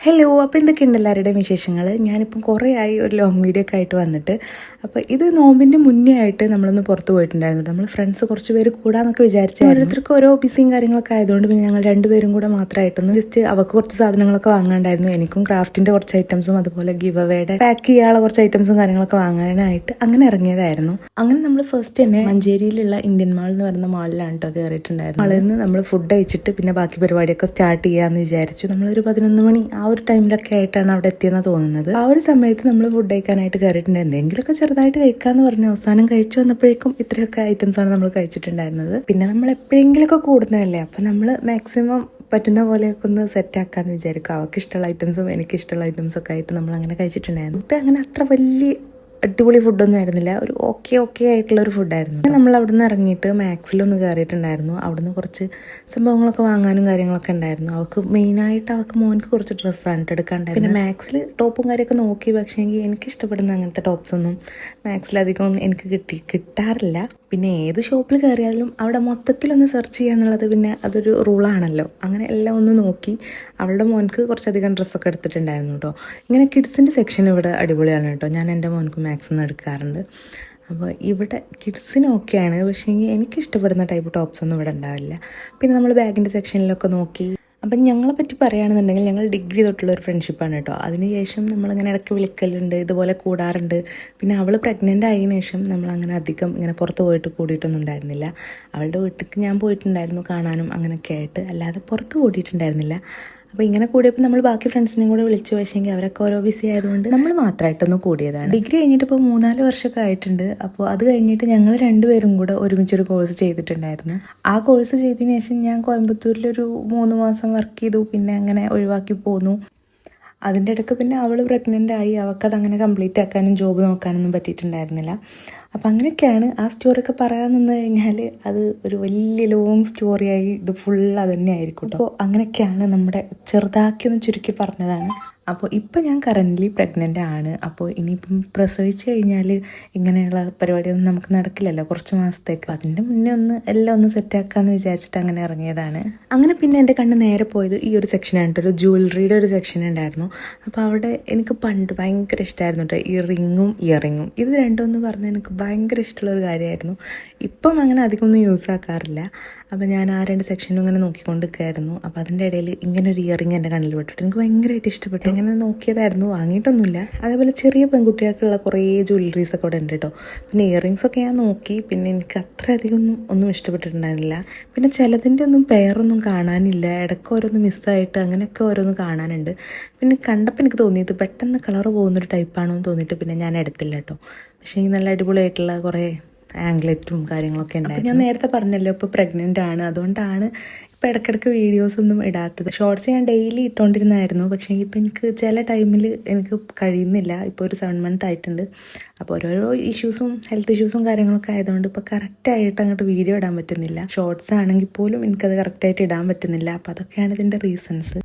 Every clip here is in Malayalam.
ഹലോ അപ്പോൾ എന്തൊക്കെയുണ്ട് എല്ലാവരുടെയും വിശേഷങ്ങൾ ഞാനിപ്പം കുറേ ആയി ഒരു ലോങ് വീഡിയോ ഒക്കെ ആയിട്ട് വന്നിട്ട്. അപ്പോൾ ഇത് നോമ്പിന്റെ മുന്നേ ആയിട്ട് നമ്മളൊന്ന് പുറത്ത് പോയിട്ടുണ്ടായിരുന്നു. നമ്മൾ ഫ്രണ്ട്സ് കുറച്ച് പേര് കൂടാന്നൊക്കെ വിചാരിച്ചു ഓരോരുത്തർക്ക് ഓരോ ബിസിയും കാര്യങ്ങളൊക്കെ ആയതുകൊണ്ട് പിന്നെ ഞങ്ങൾ രണ്ടുപേരും കൂടെ മാത്രമായിട്ടൊന്ന് ജസ്റ്റ് അവർക്ക് കുറച്ച് സാധനങ്ങളൊക്കെ വാങ്ങാണ്ടായിരുന്നു. എനിക്കും ക്രാഫ്റ്റിന്റെ കുറച്ച് ഐറ്റംസും അതുപോലെ ഗിവ് അവയുടെ പാക്ക് ചെയ്യാനുള്ള കുറച്ച് ഐറ്റംസും കാര്യങ്ങളൊക്കെ വാങ്ങാനായിട്ട് അങ്ങനെ ഇറങ്ങിയതായിരുന്നു. അങ്ങനെ നമ്മൾ ഫസ്റ്റ് തന്നെ മഞ്ചേരിയിലുള്ള ഇന്ത്യൻ മാൾ എന്ന് പറയുന്ന മാളിലാണ് കേട്ടോ കയറിയിട്ടുണ്ടായിരുന്നു മാളിൽ നിന്ന് നമ്മൾ ഫുഡ് കഴിച്ചിട്ട് പിന്നെ ബാക്കി പരിപാടിയൊക്കെ സ്റ്റാർട്ട് ചെയ്യാമെന്ന് വിചാരിച്ചു. നമ്മളൊരു പതിനൊന്ന് മണി ആ ഒരു ടൈമിലൊക്കെ ആയിട്ടാണ് അവിടെ എത്തിയെന്ന് തോന്നുന്നത്. ആ ഒരു സമയത്ത് നമ്മൾ ഫുഡ് കഴിക്കാനായിട്ട് കയറിയിട്ടുണ്ട്. എന്തെങ്കിലുമൊക്കെ ചെറുതായിട്ട് കഴിക്കാന്ന് പറഞ്ഞ് അവസാനം കഴിച്ചു വന്നപ്പോഴേക്കും ഇത്രയൊക്കെ ഐറ്റംസ് ആണ് നമ്മൾ കഴിച്ചിട്ടുണ്ടായിരുന്നത്. പിന്നെ നമ്മൾ എപ്പോഴെങ്കിലുമൊക്കെ കൂടുന്നതല്ലേ? അപ്പം നമ്മൾ മാക്സിമം പറ്റുന്ന പോലെയൊക്കെ ഒന്ന് സെറ്റ് ആക്കാന്ന് വിചാരിക്കും. അവർക്ക് ഇഷ്ടമുള്ള ഐറ്റംസും എനിക്ക് ഇഷ്ടമുള്ള ഐറ്റംസൊക്കെ ആയിട്ട് നമ്മൾ അങ്ങനെ കഴിച്ചിട്ടുണ്ടായിരുന്നു. ഇത് അങ്ങനെ അത്ര വലിയ അടിപൊളി ഫുഡൊന്നും ആയിരുന്നില്ല. ഒരു ഓക്കെ ഓക്കെ ആയിട്ടുള്ള ഒരു ഫുഡായിരുന്നു നമ്മൾ അവിടെ നിന്ന് ഇറങ്ങിയിട്ട് മാക്സിലൊന്ന് കയറിയിട്ടുണ്ടായിരുന്നു അവിടുന്ന് കുറച്ച് സംഭവങ്ങളൊക്കെ വാങ്ങാനും കാര്യങ്ങളൊക്കെ ഉണ്ടായിരുന്നു. അവൾക്ക് മെയിനായിട്ട് അവൾക്ക് മോൻക്ക് കുറച്ച് ഡ്രസ്സാണ് എടുക്കാണ്ടായിരുന്നു പിന്നെ മാക്സിൽ ടോപ്പും കാര്യമൊക്കെ നോക്കി. പക്ഷേ എനിക്ക് ഇഷ്ടപ്പെടുന്ന അങ്ങനത്തെ ടോപ്സ് ഒന്നും മാക്സിലധികം ഒന്നും എനിക്ക് കിട്ടി കിട്ടാറില്ല. പിന്നെ ഏത് ഷോപ്പിൽ കയറിയാലും അവിടെ മൊത്തത്തിലൊന്ന് സെർച്ച് ചെയ്യുക എന്നുള്ളത് പിന്നെ അതൊരു റൂളാണല്ലോ അങ്ങനെ എല്ലാം ഒന്ന് നോക്കി അവളുടെ മോൻക്ക് കുറച്ചധികം ഡ്രസ്സൊക്കെ എടുത്തിട്ടുണ്ടായിരുന്നു കേട്ടോ ഇങ്ങനെ കിഡ്സിന്റെ സെക്ഷൻ ഇവിടെ അടിപൊളിയാണ് കേട്ടോ ഞാൻ എന്റെ മോൻക്ക് മാക്സിമം എടുക്കാറുണ്ട്. അപ്പോൾ ഇവിടെ കിഡ്സിന് ഓക്കെയാണ് പക്ഷേ എനിക്ക് ഇഷ്ടപ്പെടുന്ന ടൈപ്പ് ടോപ്സ് ഒന്നും ഇവിടെ ഉണ്ടാവില്ല. പിന്നെ നമ്മൾ ബാഗിന്റെ സെക്ഷനിലൊക്കെ നോക്കി അപ്പം ഞങ്ങളെ പറ്റി പറയുകയാണെന്നുണ്ടെങ്കിൽ ഞങ്ങൾ ഡിഗ്രി തൊട്ടുള്ള ഒരു ഫ്രണ്ട്ഷിപ്പാണ് കേട്ടോ. അതിനുശേഷം നമ്മളിങ്ങനെ ഇടയ്ക്ക് വിളിക്കലുണ്ട് ഇതുപോലെ കൂടാറുണ്ട്. പിന്നെ അവൾ പ്രഗ്നന്റ് ആയതിനു ശേഷം നമ്മൾ അങ്ങനെ അധികം ഇങ്ങനെ പുറത്ത് പോയിട്ട് കൂടിയിട്ടൊന്നും ഉണ്ടായിരുന്നില്ല. അവളുടെ വീട്ടിലേക്ക് ഞാൻ പോയിട്ടുണ്ടായിരുന്നു കാണാനും അങ്ങനെയൊക്കെ ആയിട്ട്. അല്ലാതെ പുറത്ത് കൂടിയിട്ടുണ്ടായിരുന്നില്ല. അപ്പോൾ ഇങ്ങനെ കൂടിയപ്പോൾ നമ്മൾ ബാക്കി ഫ്രണ്ട്സിനെയും കൂടെ വിളിച്ചു. പക്ഷേങ്കിൽ അവരൊക്കെ ഓരോ ബിസി ആയതുകൊണ്ട് നമ്മൾ മാത്രമായിട്ടൊന്ന് കൂടിയതാണ്. ഡിഗ്രി കഴിഞ്ഞിട്ട് ഇപ്പോൾ മൂന്നാൽ വർഷമൊക്കെ ആയിട്ടുണ്ട്. അപ്പോൾ അത് കഴിഞ്ഞിട്ട് ഞങ്ങൾ രണ്ടുപേരും കൂടെ ഒരുമിച്ചൊരു കോഴ്സ് ചെയ്തിട്ടുണ്ടായിരുന്നു. ആ കോഴ്സ് ചെയ്തതിന് ശേഷം ഞാൻ കോയമ്പത്തൂരിൽ ഒരു മൂന്ന് മാസം വർക്ക് ചെയ്തു. പിന്നെ അങ്ങനെ ഒഴിവാക്കി പോന്നു. അതിന്റെ ഇടയ്ക്ക് പിന്നെ അവൾ പ്രഗ്നന്റ് ആയി. അവൾക്കത് അങ്ങനെ കംപ്ലീറ്റ് ആക്കാനും ജോബ് നോക്കാനൊന്നും പറ്റിയിട്ടുണ്ടായിരുന്നില്ല. അപ്പം അങ്ങനെയൊക്കെയാണ് ആ സ്റ്റോറിയൊക്കെ പറയാൻ നിന്ന് കഴിഞ്ഞാൽ അത് ഒരു വലിയ ലോങ് സ്റ്റോറിയായി ഇത് ഫുൾ അതന്നെ തന്നെ ആയിരിക്കും അപ്പോൾ അങ്ങനെയൊക്കെയാണ് നമ്മുടെ ചെറുതാക്കി ഒന്ന് ചുരുക്കി പറഞ്ഞതാണ്. അപ്പോൾ ഇപ്പം ഞാൻ കറന്റ്ലി പ്രഗ്നന്റ് ആണ്. അപ്പോൾ ഇനിയിപ്പം പ്രസവിച്ച് കഴിഞ്ഞാൽ ഇങ്ങനെയുള്ള പരിപാടിയൊന്നും നമുക്ക് നടക്കില്ലല്ലോ കുറച്ച് മാസത്തേക്ക്. അതിന്റെ മുന്നേ ഒന്ന് എല്ലാം ഒന്ന് സെറ്റാക്കാമെന്ന് വിചാരിച്ചിട്ട് അങ്ങനെ ഇറങ്ങിയതാണ്. അങ്ങനെ പിന്നെ എന്റെ കണ്ണ് നേരെ പോയത് ഈ ഒരു സെക്ഷനാണ് ഒരു ജ്വല്ലറിയുടെ ഒരു സെക്ഷൻ ഉണ്ടായിരുന്നു. അപ്പോൾ അവിടെ എനിക്ക് പണ്ട് ഭയങ്കര ഇഷ്ടമായിരുന്നു കേട്ടോ. ഈ റിങ്ങും ഇയറിങ്ങും ഇത് രണ്ടും എന്ന് പറഞ്ഞാൽ എനിക്ക് ഭയങ്കര ഇഷ്ടമുള്ള ഒരു കാര്യമായിരുന്നു. ഇപ്പം അങ്ങനെ അധികം ഒന്നും യൂസ് ആക്കാറില്ല. അപ്പോൾ ഞാൻ ആ രണ്ട് സെക്ഷനും ഇങ്ങനെ നോക്കിക്കൊണ്ട് നിൽക്കുകയായിരുന്നു അപ്പോൾ അതിന്റെ ഇടയിൽ ഇങ്ങനെ ഒരു ഇയറിങ് എന്റെ കണ്ണിൽ പെട്ടിട്ട് എനിക്ക് ഭയങ്കരമായിട്ട് ഇഷ്ടപ്പെട്ടു. ഇങ്ങനെ നോക്കിയതായിരുന്നു. വാങ്ങിയിട്ടൊന്നുമില്ല. അതേപോലെ ചെറിയ പെൺകുട്ടികൾക്കുള്ള കുറേ ജ്വല്ലറീസ് ഒക്കെ ഇവിടെ ഉണ്ട് കേട്ടോ പിന്നെ ഇയറിങ്സ് ഒക്കെ ഞാൻ നോക്കി. പിന്നെ എനിക്ക് അത്ര അധികം ഒന്നും ഒന്നും ഇഷ്ടപ്പെട്ടിട്ടുണ്ടായിരുന്നില്ല. പിന്നെ ചിലതിന്റെ ഒന്നും പേരൊന്നും കാണാനില്ല. ഇടയ്ക്ക് ഓരോന്ന് മിസ്സായിട്ട് അങ്ങനെയൊക്കെ ഓരോന്ന് കാണാനുണ്ട്. പിന്നെ കണ്ടപ്പോൾ എനിക്ക് തോന്നിയത് പെട്ടെന്ന് കളർ പോകുന്നൊരു ടൈപ്പാണോ എന്ന് തോന്നിയിട്ട് പിന്നെ ഞാൻ എടുത്തില്ല കേട്ടോ. പക്ഷേ ഈ നല്ല അടിപൊളിയായിട്ടുള്ള കുറേ ആംഗ്ലറ്റും കാര്യങ്ങളൊക്കെ ഉണ്ടായിരുന്നു ഞാൻ നേരത്തെ പറഞ്ഞല്ലോ ഇപ്പോൾ പ്രഗ്നന്റ് ആണ്. അതുകൊണ്ടാണ് ഇപ്പോൾ ഇടയ്ക്കിടയ്ക്ക് വീഡിയോസ് ഒന്നും ഇടാത്തത്. ഷോർട്സ് ഞാൻ ഡെയിലി ഇട്ടുകൊണ്ടിരുന്നായിരുന്നു പക്ഷേ ഇപ്പം എനിക്ക് ചില ടൈമിൽ എനിക്ക് കഴിയുന്നില്ല. ഇപ്പോൾ ഒരു സെവൻ മന്ത് ആയിട്ടുണ്ട്. അപ്പോൾ ഓരോരോ ഇഷ്യൂസും ഹെൽത്ത് ഇഷ്യൂസും കാര്യങ്ങളൊക്കെ ആയതുകൊണ്ട് ഇപ്പോൾ കറക്റ്റായിട്ട് അങ്ങോട്ട് വീഡിയോ ഇടാൻ പറ്റുന്നില്ല. ഷോർട്സ് ആണെങ്കിൽ പോലും എനിക്കത് കറക്റ്റായിട്ട് ഇടാൻ പറ്റുന്നില്ല. അപ്പോൾ അതൊക്കെയാണ് ഇതിന്റെ റീസൺസ്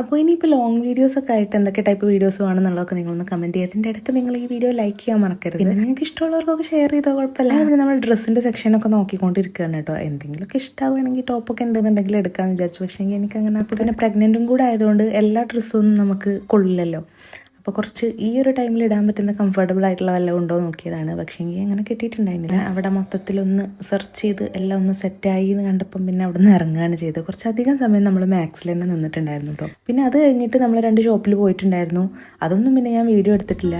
അപ്പോൾ ഇനിയിപ്പോൾ ലോങ് വീഡിയോസ് ഒക്കെ ആയിട്ട് എന്തൊക്കെ ടൈപ്പ് വീഡിയോസ് വേണമെന്നുള്ളതൊക്കെ നിങ്ങളൊന്ന് കമന്റ് ചെയ്യുക. അതിന്റെ ഇടയ്ക്ക് നിങ്ങൾ ഈ വീഡിയോ ലൈക്ക് ചെയ്യാൻ മറക്കരുത്. പിന്നെ നിങ്ങൾക്ക് ഇഷ്ടമുള്ളവർക്കൊക്കെ ഷെയർ ചെയ്തോ കുഴപ്പമില്ല. പിന്നെ നമ്മൾ ഡ്രസ്സിന്റെ സെക്ഷനൊക്കെ നോക്കിക്കൊണ്ടിരിക്കുകയാണ് കേട്ടോ. എന്തെങ്കിലുമൊക്കെ ഇഷ്ടമാവുകയാണെങ്കിൽ ടോപ്പൊക്കെ ഉണ്ടെന്നുണ്ടെങ്കിൽ എടുക്കാമെന്ന് വിചാരിച്ചു. പക്ഷേ എനിക്ക് അങ്ങനെ അപ്പോൾ പിന്നെ പ്രഗ്നന്റും കൂടെ ആയതുകൊണ്ട് എല്ലാ ഡ്രസ്സും നമുക്ക് കൊള്ളില്ലല്ലോ അപ്പോൾ കുറച്ച് ഈ ഒരു ടൈമിൽ ഇടാൻ പറ്റുന്ന കംഫർട്ടബിൾ ആയിട്ടുള്ള വല്ലതും ഉണ്ടോ നോക്കിയതാണ്. പക്ഷേ എങ്കിൽ അങ്ങനെ കിട്ടിയിട്ടുണ്ടായിരുന്നില്ല. അവിടെ മൊത്തത്തിലൊന്ന് സെർച്ച് ചെയ്ത് എല്ലാം ഒന്ന് സെറ്റായി എന്ന് കണ്ടപ്പം പിന്നെ അവിടെ നിന്ന് ഇറങ്ങുകയാണ് ചെയ്തത്. കുറച്ചധികം സമയം നമ്മൾ മാക്സിൽ തന്നെ നിന്നിട്ടുണ്ടായിരുന്നു കേട്ടോ പിന്നെ അത് കഴിഞ്ഞിട്ട് നമ്മൾ രണ്ട് ഷോപ്പിൽ പോയിട്ടുണ്ടായിരുന്നു. അതൊന്നും പിന്നെ ഞാൻ വീഡിയോ എടുത്തിട്ടില്ല.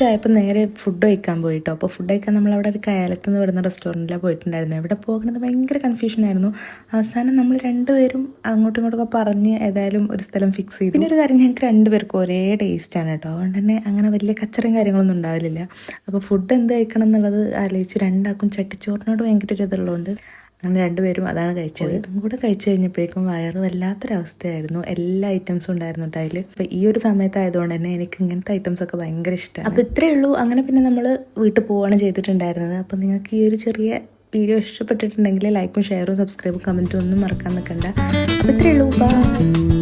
ഉച്ചയായപ്പോൾ നേരെ ഫുഡ് കഴിക്കാൻ പോയിട്ടോ. അപ്പോൾ ഫുഡ് കഴിക്കാൻ നമ്മൾ അവിടെ ഒരു കയാലത്ത് നിന്ന് വരുന്ന റെസ്റ്റോറന്റിലാണ് പോയിട്ടുണ്ടായിരുന്നു. എവിടെ പോകുന്നത് ഭയങ്കര കൺഫ്യൂഷനായിരുന്നു അവസാനം നമ്മൾ രണ്ടുപേരും അങ്ങോട്ടും ഇങ്ങോട്ടൊക്കെ പറഞ്ഞ് ഏതായാലും ഒരു സ്ഥലം ഫിക്സ് ചെയ്തു. പിന്നെ ഒരു കാര്യം ഞങ്ങൾക്ക് രണ്ടുപേർക്കും ഒരേ ടേസ്റ്റാണ് കേട്ടോ. അതുകൊണ്ട് തന്നെ അങ്ങനെ വലിയ കച്ചറയും കാര്യങ്ങളൊന്നും ഉണ്ടാവില്ല. അപ്പോൾ ഫുഡ് എന്ത് കഴിക്കണം എന്നുള്ളത് ആലോചിച്ച് രണ്ടാക്കും ചട്ടിച്ചോറിനോട് ഭയങ്കര ഒരു ഇതുള്ളതുകൊണ്ട് അങ്ങനെ രണ്ടുപേരും അതാണ് കഴിച്ചത്. ഇതും കൂടെ കഴിച്ചു കഴിഞ്ഞപ്പോഴേക്കും വയറ് വല്ലാത്തൊരവസ്ഥയായിരുന്നു. എല്ലാ ഐറ്റംസും ഉണ്ടായിരുന്നു കേട്ടോ അതിൽ. അപ്പം ഈ ഒരു സമയത്തായതുകൊണ്ട് തന്നെ എനിക്ക് ഇങ്ങനത്തെ ഐറ്റംസ് ഒക്കെ ഭയങ്കര ഇഷ്ടമാണ്. അപ്പോൾ ഇത്രയേ ഉള്ളൂ. അങ്ങനെ പിന്നെ നമ്മൾ വീട്ടിൽ പോവാണ് ചെയ്തിട്ടുണ്ടായിരുന്നത്. അപ്പൊ നിങ്ങൾക്ക് ഈ ഒരു ചെറിയ വീഡിയോ ഇഷ്ടപ്പെട്ടിട്ടുണ്ടെങ്കിൽ ലൈക്കും ഷെയറും സബ്സ്ക്രൈബും കമന്റും ഒന്നും മറക്കാൻ നിൽക്കണ്ട. അപ്പോൾ ഇത്രയേ ഉള്ളൂ. ബൈ